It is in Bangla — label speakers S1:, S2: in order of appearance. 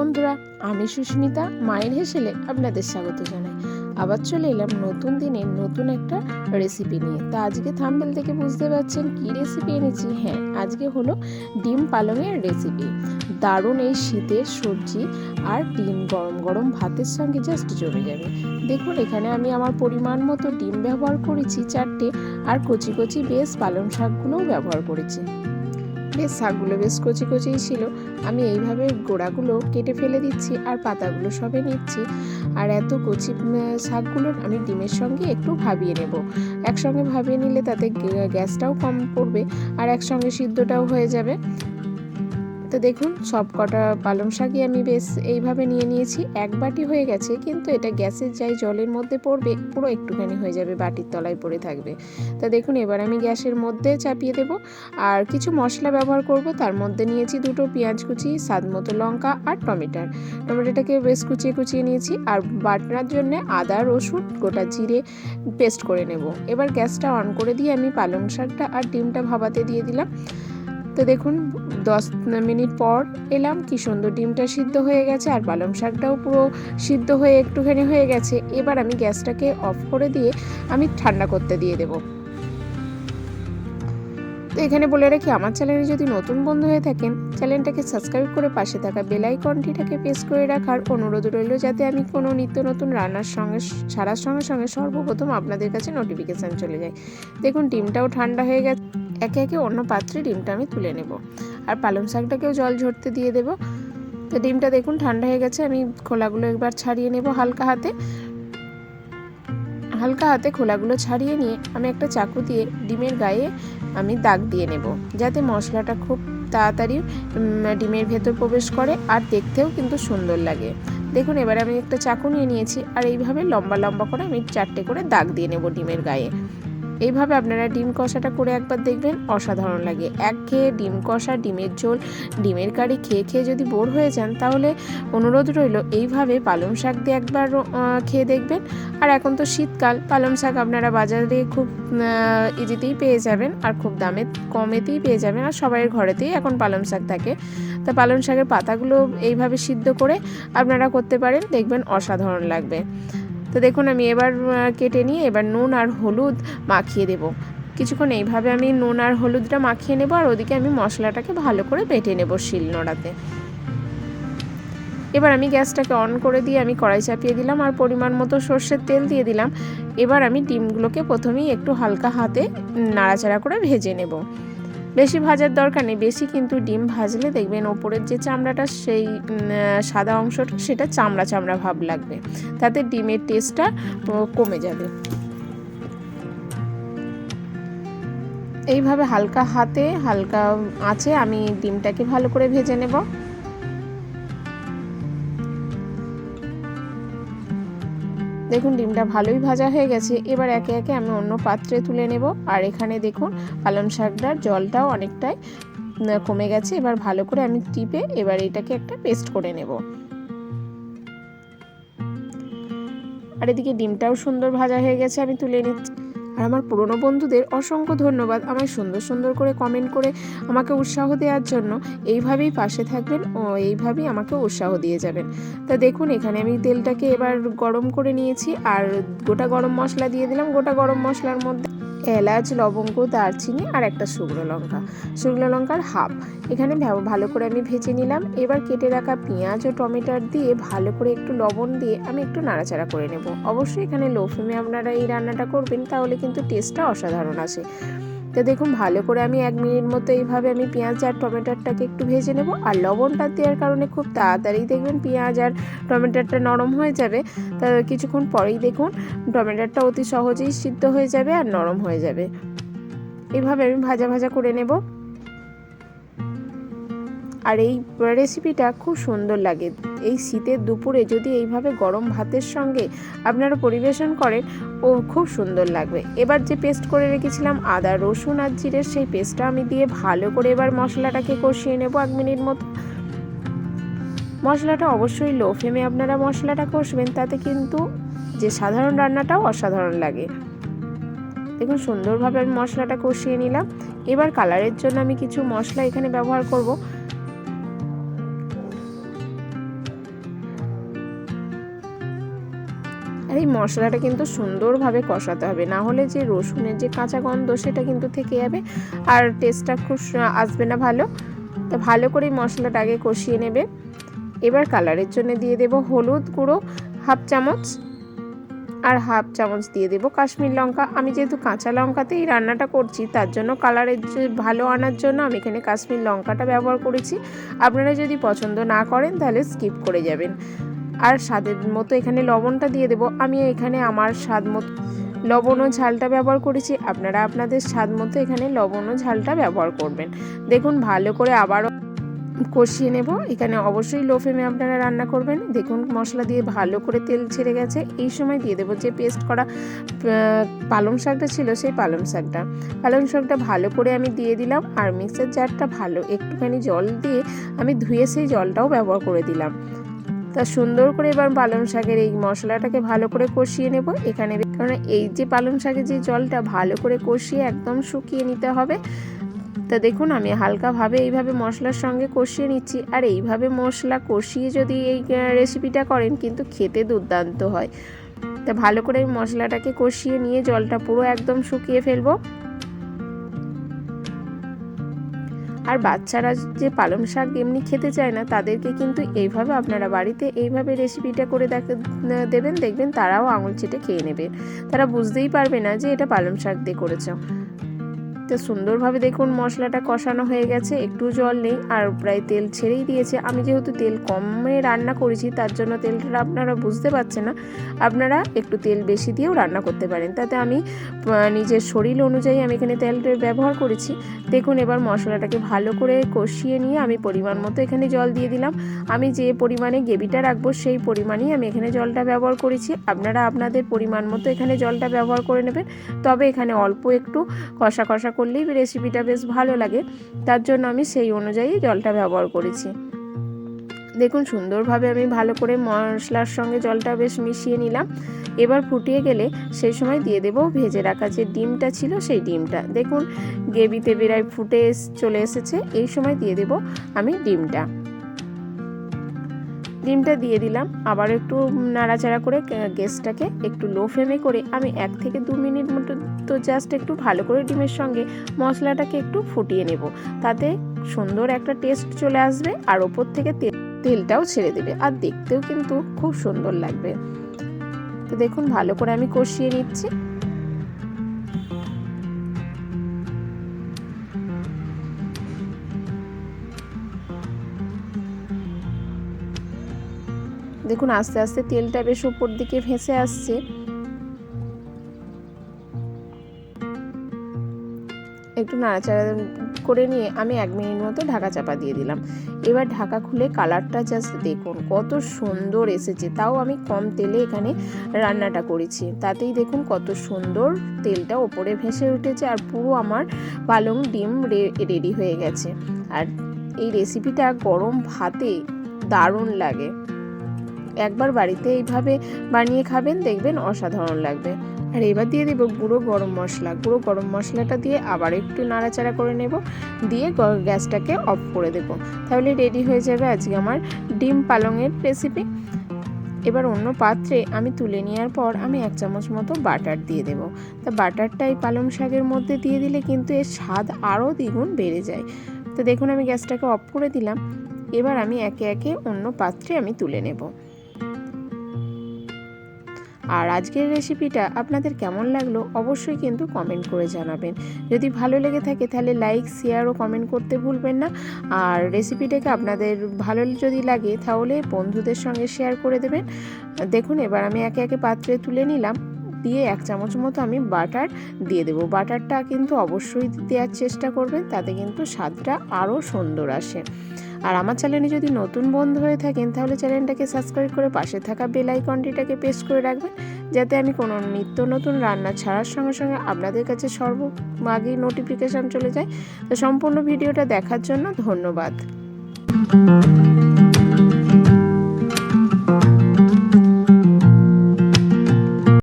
S1: বন্ধুরা, আমি সুস্মিতা, মায়ের হেসেলে আপনাদের স্বাগত জানাই। আবার চলে এলাম নতুন দিনে নতুন একটা রেসিপি নিয়ে। তা আজকে থাম্বেল থেকে বুঝতে পারছেন কি রেসিপি এনেছি? হ্যাঁ আজকে হলো ডিম পালংয়ের রেসিপি দারুণ এই শীতের সবজি আর ডিম গরম গরম ভাতের সঙ্গে জাস্ট জমে যাবে। দেখুন, এখানে আমি আমার পরিমাণ মতো ডিম ব্যবহার করেছি, চারটে, আর কচি কচি বেশ পালং শাকগুলোও ব্যবহার করেছি। বেশ শাকগুলো বেশ কচি কচিই ছিল। আমি এইভাবে গোড়াগুলো কেটে ফেলে দিচ্ছি আর পাতাগুলো সবে নিচ্ছি। আর এত কচি শাকগুলো আমি ডিমের সঙ্গে একটু ভাবিয়ে নেব। একসঙ্গে ভাবিয়ে নিলে তাতে গ্যাসটাও কম পড়বে আর একসঙ্গে সিদ্ধটাও হয়ে যাবে। তো দেখুন, সব কটা পালং শাকই আমি বেশ এইভাবে নিয়ে নিয়েছি। এক বাটি হয়ে গেছে, কিন্তু এটা গ্যাসের যাই জলের মধ্যে পড়বে, পুরো একটুখানি হয়ে যাবে, বাটির তলায় পড়ে থাকবে। তা দেখুন, এবার আমি গ্যাসের মধ্যে চাপিয়ে দেব। আর কিছু মশলা ব্যবহার করব, তার মধ্যে নিয়েছি দুটো পেঁয়াজ কুচি, স্বাদ মতো লঙ্কা আর টমেটোর। টমেটোটাকে বেশ কুচিয়ে কুচিয়ে নিয়েছি, আর বাটনার জন্য আদা, রসুন, গোটা জিরে পেস্ট করে নেব। এবার গ্যাসটা অন করে দিয়ে আমি পালং শাকটা আর ডিমটা ভাবাতে দিয়ে দিলাম। তো দেখুন, দশ মিনিট পর এলাম, কি সুন্দর ডিমটা সিদ্ধ হয়ে গেছে আর পালং শাকটাও পুরো সিদ্ধ হয়ে একটুখানি হয়ে গেছে। এবার আমি গ্যাসটাকে অফ করে দিয়ে আমি ঠান্ডা করতে দিয়ে দেবো। তো এখানে বলে রাখি, আমার চ্যানেলে যদি নতুন বন্ধু হয়ে থাকেন, চ্যানেলটাকে সাবস্ক্রাইব করে পাশে থাকা বেল আইকনটিটাকে প্রেস করে রাখার অনুরোধ রইল, যাতে আমি কোনো নিত্য নতুন রান্নার সঙ্গে ছাড়ার সঙ্গে সঙ্গে সর্বপ্রথম আপনাদের কাছে নোটিফিকেশান চলে যায়। দেখুন, ডিমটাও ঠান্ডা হয়ে গেছে। একে একে অন্য পাত্রে ডিমটা আমি তুলে নেব। আর পালং শাকটাকেও জল ঝরতে দিয়ে দেব। তো ডিমটা দেখুন ঠান্ডা হয়ে গেছে, আমি খোলাগুলো একবার ছাড়িয়ে নেব হালকা হাতে। হালকা হাতে খোলাগুলো ছাড়িয়ে নিয়ে আমি একটা চাকু দিয়ে ডিমের গায়ে আমি দাগ দিয়ে নেব, যাতে মশলাটা খুব তাড়াতাড়ি ডিমের ভেতর প্রবেশ করে আর দেখতেও কিন্তু সুন্দর লাগে। দেখুন এবার আমি একটা চাকু নিয়ে নিয়েছি, আর এইভাবে লম্বা লম্বা করে আমি চারটে করে দাগ দিয়ে নেব ডিমের গায়ে। এইভাবে আপনারা ডিম কষাটা করে একবার দেখবেন অসাধারণ লাগে। এক খেয়ে ডিম কষা, ডিমের ঝোল, ডিমের কারি খেয়ে খেয়ে যদি বোর হয়ে যান, তাহলে অনুরোধ রইল এইভাবে পালং শাক দিয়ে একবার খেয়ে দেখবেন। আর এখন তো শীতকাল, পালং শাক আপনারা বাজারে খুব ইজিতেই পেয়ে যাবেন আর খুব দামে কমেতেই পেয়ে যাবেন। আর সবাই ঘরেতেই এখন পালং শাক থাকে। তা পালং শাকের পাতাগুলো এইভাবে সিদ্ধ করে আপনারা করতে পারেন, দেখবেন অসাধারণ লাগবে। তো দেখুন, আমি এবার কেটে নিয়ে এবার নুন আর হলুদ মাখিয়ে দেব। কিছুক্ষণ এইভাবে আমি নুন আর হলুদটা মাখিয়ে নেব আর ওদিকে আমি মশলাটাকে ভালো করে বেটে নেব শিল নোড়াতে। এবার আমি গ্যাসটাকে অন করে দিয়ে আমি কড়াই চাপিয়ে দিলাম আর পরিমাণ মতো সর্ষের তেল দিয়ে দিলাম। এবার আমি ডিমগুলোকে প্রথমেই একটু হালকা হাতে নাড়াচাড়া করে ভেজে নেব। বেশি ভাজার দরকার নেই, বেশি কিন্তু ডিম ভাজলে দেখবেন ওপরের যে চামড়াটা সেই সাদা অংশটা সেটা চামড়া চামড়া ভাব লাগবে। তাতে ডিমের টেস্টটা কমে যাবে। এইভাবে হালকা হাতে, হালকা আছে আমি ডিমটাকে ভালো করে ভেজে নেব। দেখুন, ডিমটা ভালোই ভাজা হয়ে গেছে। এবার একে একে আমি অন্য পাত্রে তুলে নেব। আর এখানে দেখুন, পালং শাকটার জলটাও অনেকটাই কমে গেছে। এবার ভালো করে আমি টিপে এবার এটাকে একটা পেস্ট করে নেব। আর এদিকে ডিমটাও সুন্দর ভাজা হয়ে গেছে। আমি তুলে নিচ্ছি। আর আমার পুরনো বন্ধুদের অসংখ্য ধন্যবাদ আমায় সুন্দর সুন্দর করে কমেন্ট করে আমাকে উৎসাহ দেওয়ার জন্য। এইভাবেই পাশে থাকবেন ও এইভাবেই আমাকে উৎসাহ দিয়ে যাবেন। তা দেখুন, এখানে আমি তেলটাকে এবার গরম করে নিয়েছি আর গোটা গরম মশলা দিয়ে দিলাম। গোটা গরম মশলার মধ্যে এলাচ, লবঙ্গ, দারচিনি আর একটা শুকনো লঙ্কা। শুকনো লঙ্কার হাফ। এখানে ভালো করে আমি ভেজে নিলাম। এবার কেটে রাখা পেঁয়াজ ও টমেটোর দিয়ে ভালো করে একটু লবণ দিয়ে আমি একটু নাড়াচাড়া করে নেব। অবশ্যই এখানে লো ফ্লেমে আপনারা এই রান্নাটা করবেন, তাহলে কিন্তু টেস্টটা অসাধারণ আসে। তো দেখুন, ভালো করে আমি এক মিনিট মতো এইভাবে আমি পেঁয়াজ আর টমেটোটাকে একটু ভেজে নেব। আর লবণটা দেওয়ার কারণে খুব তাড়াতাড়ি দেখবেন পেঁয়াজ আর টমেটোটা নরম হয়ে যাবে। তা কিছুক্ষণ পরেই দেখুন, টমেটোটা অতি সহজেই সিদ্ধ হয়ে যাবে আর নরম হয়ে যাবে। এভাবে আমি ভাজা ভাজা করে নেব। আর এই রেসিপিটা খুব সুন্দর লাগে। এই শীতের দুপুরে যদি এইভাবে গরম ভাতের সঙ্গে আপনারা পরিবেশন করেন, ও খুব সুন্দর লাগবে। এবার যে পেস্ট করে রেখেছিলাম, আদা, রসুন আর জিরের সেই পেস্টটা আমি দিয়ে ভালো করে এবার মশলাটাকে কষিয়ে নেব এক মিনিট মতো। মশলাটা অবশ্যই লো ফ্লেমে আপনারা মশলাটা কষবেন, তাতে কিন্তু যে সাধারণ রান্নাটাও অসাধারণ লাগে। দেখুন, সুন্দরভাবে আমি মশলাটা কষিয়ে নিলাম। এবার কালারের জন্য আমি কিছু মশলা এখানে ব্যবহার করব। মশলাটা কিন্তু সুন্দরভাবে কষাতে হবে। না হলে যে রসুনের যে কাঁচা গন্ধ সেটা কিন্তু থেকে যাবে। আর টেস্টটা খুব আসবে না ভালো। তো ভালো করে মশলাটা আগে কষিয়ে নেবে। এবার কালারের জন্য দিয়ে দেব হলুদ গুঁড়ো হাফ চামচ। আর হাফ চামচ দিয়ে দেব কাশ্মীর লঙ্কা। আমি যেহেতু কাঁচা লঙ্কাতে এই রান্নাটা করছি, তার জন্য কালারের ভালো আনার জন্য আমি এখানে কাশ্মীর লঙ্কাটা ব্যবহার করেছি। আপনারা যদি পছন্দ না করেন তাহলে স্কিপ করে যাবেন। আর স্বাদের মতো এখানে লবণটা দিয়ে দেব। আমি এখানে আমার স্বাদ মতো, লবণ ও ঝালটা ব্যবহার করেছি। আপনারা আপনাদের স্বাদ মতো এখানে লবণ ও ঝালটা ব্যবহার করবেন। দেখুন, ভালো করে আবারও কষিয়ে নেব। এখানে অবশ্যই লো ফ্লেমে আপনারা রান্না করবেন। দেখুন, মশলা দিয়ে ভালো করে তেল ছেড়ে গেছে। এই সময় দিয়ে দেবো যে পেস্ট করা পালং শাকটা ছিল সেই পালং শাকটা। পালং শাকটা ভালো করে আমি দিয়ে দিলাম আর মিক্সার জারটা ভালো একটুখানি জল দিয়ে আমি ধুয়ে সেই জলটাও ব্যবহার করে দিলাম। তা সুন্দর করে এবার পালং শাকের এই মশলাটাকে ভালো করে কষিয়ে নেব। এখানে কারণ এই যে পালং শাকের যে জলটা ভালো করে কষিয়ে একদম শুকিয়ে নিতে হবে। তা দেখুন, আমি হালকাভাবে এইভাবে মশলার সঙ্গে কষিয়ে নিচ্ছি। আর এইভাবে মশলা কষিয়ে যদি এই রেসিপিটা করেন, কিন্তু খেতে দুর্দান্ত হয়। তা ভালো করে মশলাটাকে কষিয়ে নিয়ে জলটা পুরো একদম শুকিয়ে ফেলব। আর বাচ্চারা যে পালং শাক এমনি খেতে চায় না, তাদেরকে কিন্তু এইভাবে আপনারা বাড়িতে এইভাবে রেসিপিটা করে দেখে, দেবেন, দেখবেন তারাও আঙুল চেটে খেয়ে নেবে। তারা বুঝতেই পারবে না যে এটা পালং শাক দিয়ে করেছ। তো সুন্দরভাবে দেখুন মশলাটা কষানো হয়ে গেছে, একটু জল নেই, আর প্রায় তেল ছেড়েই দিয়েছে। আমি যেহেতু তেল কমে রান্না করেছি, তার জন্য তেলটা আপনারা বুঝতে পারছেন না। আপনারা একটু তেল বেশি দিয়েও রান্না করতে পারেন। তাতে আমি নিজের শরীর অনুযায়ী আমি এখানে তেলটা ব্যবহার করেছি। দেখুন এবার মশলাটাকে ভালো করে কষিয়ে নিয়ে আমি পরিমাণ মতো এখানে জল দিয়ে দিলাম। আমি যে পরিমাণে গ্রেভিটা রাখব, সেই পরিমাণেই আমি এখানে জলটা ব্যবহার করেছি। আপনারা আপনাদের পরিমাণ মতো এখানে জলটা ব্যবহার করে নেবেন। তবে এখানে অল্প একটু কষা কষা করলেই রেসিপিটা বেশ ভালো লাগে। তার জন্য আমি সেই অনুযায়ী জলটা ব্যবহার করেছি। দেখুন, সুন্দরভাবে আমি ভালো করে মশলার সঙ্গে জলটা বেশ মিশিয়ে নিলাম। এবার ফুটিয়ে গেলে সেই সময় দিয়ে দেবো ভেজে রাখা যে ডিমটা ছিল সেই ডিমটা। দেখুন গেবিতে বেড়ায় ফুটে চলে এসেছে। এই সময় দিয়ে দেবো আমি ডিমটা। ডিমটা দিয়ে দিলাম। আবার একটু নাড়াচাড়া করে গ্যাসটাকে একটু লো ফ্লেমে করে আমি এক থেকে দু মিনিট মতো তো জাস্ট একটু ভালো করে ডিমের সঙ্গে মশলাটাকে একটু ফুটিয়ে নেব। তাতে সুন্দর একটা টেস্ট চলে আসবে আর ওপর থেকে তেল তেলটাও ছেড়ে দেবে আর দেখতেও কিন্তু খুব সুন্দর লাগবে। তো দেখুন, ভালো করে আমি কষিয়ে নিচ্ছি। দেখুন, আস্তে আস্তে তেলটা বেশ উপর দিকে ভেসে আসছে। একটু নাড়াচাড়া করে নিয়ে আমি এক মিনিট মতো ঢাকা চাপা দিয়ে দিলাম। এবার ঢাকা খুলে কালারটা জাস্ট দেখুন, কত সুন্দর এসেছে। তাও আমি কম তেলে এখানে রান্নাটা করেছি। তাতেই দেখুন, কত সুন্দর তেলটা ওপরে ভেসে উঠেছে আর পুরো আমার পালং ডিম রেডি হয়ে গেছে। আর এই রেসিপিটা গরম ভাতে দারুণ লাগে। একবার বাড়িতে এইভাবে বানিয়ে খাবেন, দেখবেন অসাধারণ লাগবে। আর এবার দিয়ে দেবো গুঁড়ো গরম মশলা। গুঁড়ো গরম মশলাটা দিয়ে আবার একটু নাড়াচাড়া করে নেব। দিয়ে গ্যাসটাকে অফ করে দেব। তাহলে রেডি হয়ে যাবে আজকে আমার ডিম পালংয়ের রেসিপি। এবার অন্য পাত্রে আমি তুলে নেওয়ার পর আমি এক চামচ মতো বাটার দিয়ে দেব। তা বাটারটা এই পালং শাকের মধ্যে দিয়ে দিলে কিন্তু এর স্বাদ আরও দ্বিগুণ বেড়ে যায়। তো দেখুন আমি গ্যাসটাকে অফ করে দিলাম। এবার আমি একে একে অন্য পাত্রে আমি তুলে নেব। আর আজকের রেসিপিটা আপনাদের কেমন লাগল অবশ্যই কিন্তু কমেন্ট করে জানাবেন। যদি ভালো লেগে থাকে তাহলে লাইক শেয়ার ও কমেন্ট করতে ভুলবেন না। আর রেসিপিটাকে আপনাদের ভালো যদি লাগে তাহলে বন্ধুদের সঙ্গে শেয়ার করে দেবেন। দেখুন এবার আমি একে একে পাত্রে তুলে নিলাম। দিয়ে এক চামচ মতো আমি বাটার দিয়ে দেবো। বাটারটা কিন্তু অবশ্যই দেওয়ার চেষ্টা করবেন, তাতে কিন্তু স্বাদটা আরও সুন্দর আসে। আর আমার চ্যানেলে যদি নতুন বন্ধু হয়ে থাকেন, তাহলে চ্যানেলটাকে সাবস্ক্রাইব করে পাশে থাকা বেল আইকনটিটাকে প্রেস করে রাখবেন, যাতে আমি কোনো নিত্য নতুন রান্না ছাড়ার সঙ্গে সঙ্গে আপনাদের কাছে সর্ব আগেই নোটিফিকেশান চলে যায়। তো সম্পূর্ণ ভিডিওটা দেখার জন্য ধন্যবাদ।